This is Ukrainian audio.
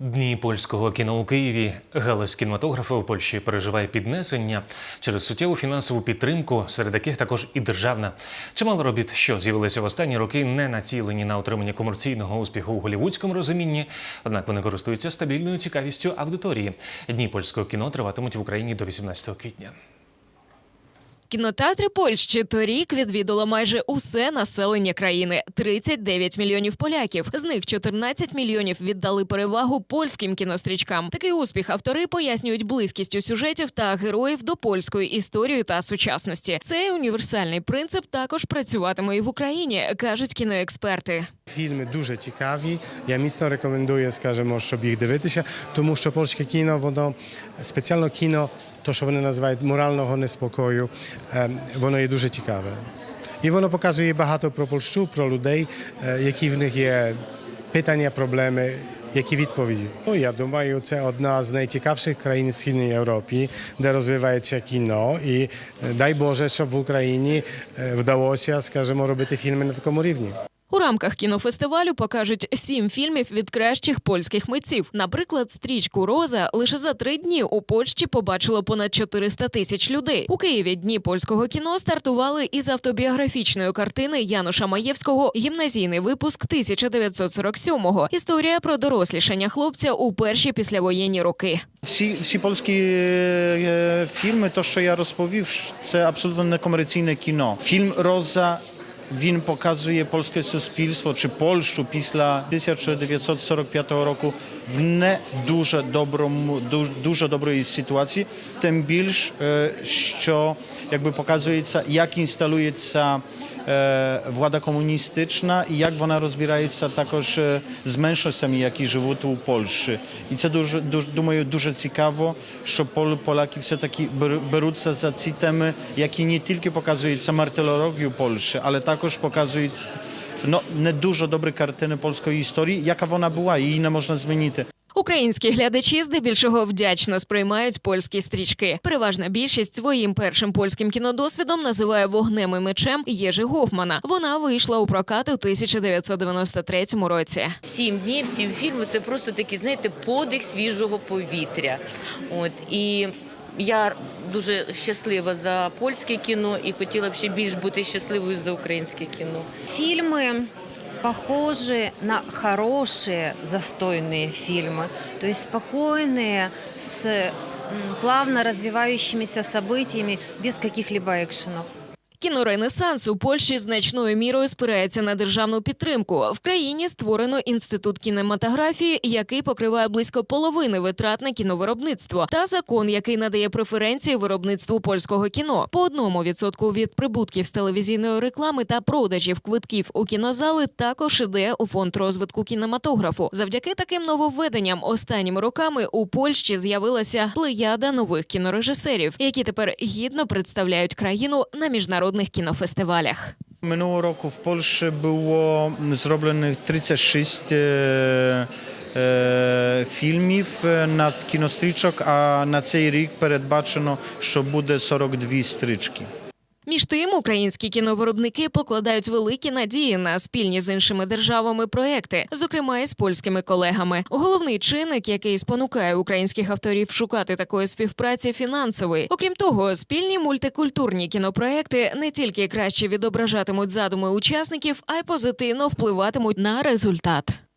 Дні польського кіно у Києві. Галузь кінематографу в Польщі переживає піднесення через суттєву фінансову підтримку, серед яких також і державна. Чимало робіт, що з'явилися в останні роки, не націлені на отримання комерційного успіху у голівудському розумінні, однак вони користуються стабільною цікавістю аудиторії. Дні польського кіно триватимуть в Україні до 18 квітня. Кінотеатри Польщі торік відвідало майже усе населення країни 39 мільйонів поляків. З них 14 мільйонів віддали перевагу польським кінострічкам. Такий успіх автори пояснюють близькістю сюжетів та героїв до польської історії та сучасності. Цей універсальний принцип також працюватиме і в Україні, кажуть кіноексперти. Фільми дуже цікаві. Я міцно рекомендую, скажімо, щоб їх дивитися, тому що польське кіно, воно спеціально кіно, то що вони називають морального неспокою, воно є дуже цікаве. І воно показує багато про Польщу, про людей, які в них є питання, проблеми. Які відповіді? Ну, я думаю, це одна з найцікавіших країн в Східній Європі, де розвивається кіно. І дай Боже, щоб в Україні вдалося, скажімо, робити фільми на такому рівні. У рамках кінофестивалю покажуть сім фільмів від кращих польських митців. Наприклад, стрічку Роза лише за три дні у Польщі побачило понад 400 тисяч людей. У Києві дні польського кіно стартували із автобіографічної картини Януша Маєвського Гімназійний випуск 1947-го. Історія про дорослішання хлопця у перші післявоєнні роки. Всі, всі польські е, фільми, то що я розповів, це абсолютно некомерційне кіно. Фільм Роза. Він показує польське суспільство чи Польщу після 1945 року в не дуже доброму, дуже, дуже доброї ситуації. Тим більш, е, що якби показується, як інсталюється е, влада комуністична і як вона розбирається також е, з меншостями, які живуть у Польщі. І це дуже, дуже думаю, дуже цікаво, що Пол, Поляки все-таки бер- беруться за ці теми, які не тільки показують martyrologię Польщі, але також показують no, не дуже добрі картини польської історії, яка вона була, її не можна змінити. Українські глядачі здебільшого вдячно сприймають польські стрічки. Переважна більшість своїм першим польським кінодосвідом називає вогнем і мечем Єжи Гофмана. Вона вийшла у прокат у 1993 році. Сім днів, сім фільмів це просто такий, знаєте, подих свіжого повітря. От і я дуже щаслива за польське кіно і хотіла б ще більш бути щасливою за українське кіно. Фильмы похожи на хорошие застойные фильмы, то есть спокойные, с м, плавно развивающимися событиями, без каких-либо экшенов. Кіноренесанс у Польщі значною мірою спирається на державну підтримку. В країні створено інститут кінематографії, який покриває близько половини витрат на кіновиробництво, та закон, який надає преференції виробництву польського кіно. По одному відсотку від прибутків з телевізійної реклами та продажів квитків у кінозали також іде у фонд розвитку кінематографу. Завдяки таким нововведенням останніми роками у Польщі з'явилася плеяда нових кінорежисерів, які тепер гідно представляють країну на міжнародних кінофестивалях. Минулого року в Польщі було зроблено 36 е, е, фільмів е, на кінострічок, а на цей рік передбачено, що буде 42 стрічки. Між тим, українські кіновиробники покладають великі надії на спільні з іншими державами проекти, зокрема і з польськими колегами. Головний чинник, який спонукає українських авторів шукати такої співпраці, фінансовий. Окрім того, спільні мультикультурні кінопроекти не тільки краще відображатимуть задуми учасників, а й позитивно впливатимуть на результат.